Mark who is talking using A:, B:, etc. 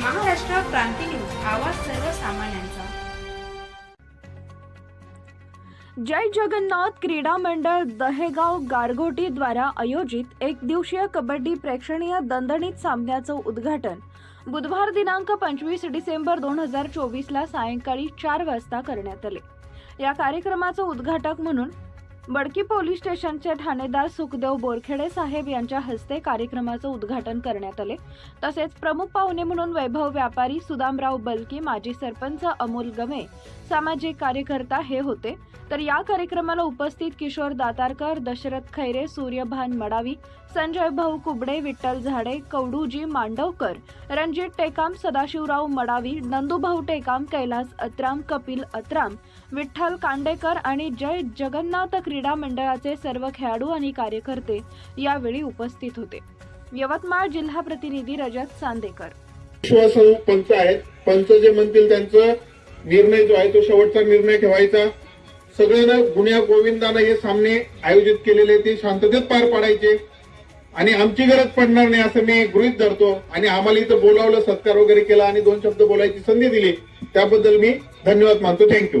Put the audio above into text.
A: Maharashtra Kranti news आवाज सर्वसामान्यांचा.
B: जय जगन्नाथ क्रीडा मंडळ दहेगाव गारगोटी द्वारा आयोजित एक दिवसीय कबड्डी प्रेक्षणीय दणदणीत सामन्याचं उद्घाटन. बुधवार दिनांक पंचवीस डिसेंबर दोन हजार चोवीसला सायंकाळी चार वाजता करण्यात आले. या कार्यक्रमाचं उद्घाटक म्हणून बडकी पोलीस स्टेशनचे ठाणेदार सुखदेव बोरखेडे साहेब यांच्या हस्ते कार्यक्रमाचं उद्घाटन करण्यात आले. तसेच प्रमुख पाहुणे म्हणून वैभव व्यापारी सुदामराव बलकी माजी सरपंच अमोल गमे सामाजिक कार्यकर्ता हे होते. तर या कार्यक्रमाला उपस्थित किशोर दातारकर दशरथ खैरे सूर्यभान मडावी संजय भाऊ कुबडे विठ्ठल झाडे कवडूजी मांडवकर रणजित टेकाम सदाशिवराव मडावी नंदूभाऊ टेकाम कैलास अत्राम कपिल अत्राम विठ्ठल कांडेकर आणि जय जगन्नाथ क्रीडा मंडळाचे सर्व खेळाडू आणि कार्यकर्ते यावेळी उपस्थित होते. यवतमाळ जिल्हा प्रतिनिधी रजत चांदेकर
C: विश्वासू पंच आहेत. पंच जे म्हणतील त्यांचा निर्णय जो आहे तो शेवटचा निर्णय ठेवायचा. सगळ्यांना गुन्ह्या गोविंदानं हे सामने आयोजित केलेले ते शांततेत पार पाडायचे. आणि आमची गरज पडणार नाही असं मी गृहित धरतो. आणि आम्हाला इथं बोलावलं सत्कार वगैरे केला आणि दोन शब्द बोलायची संधी दिली त्याबद्दल मी धन्यवाद मानतो. थँक्यू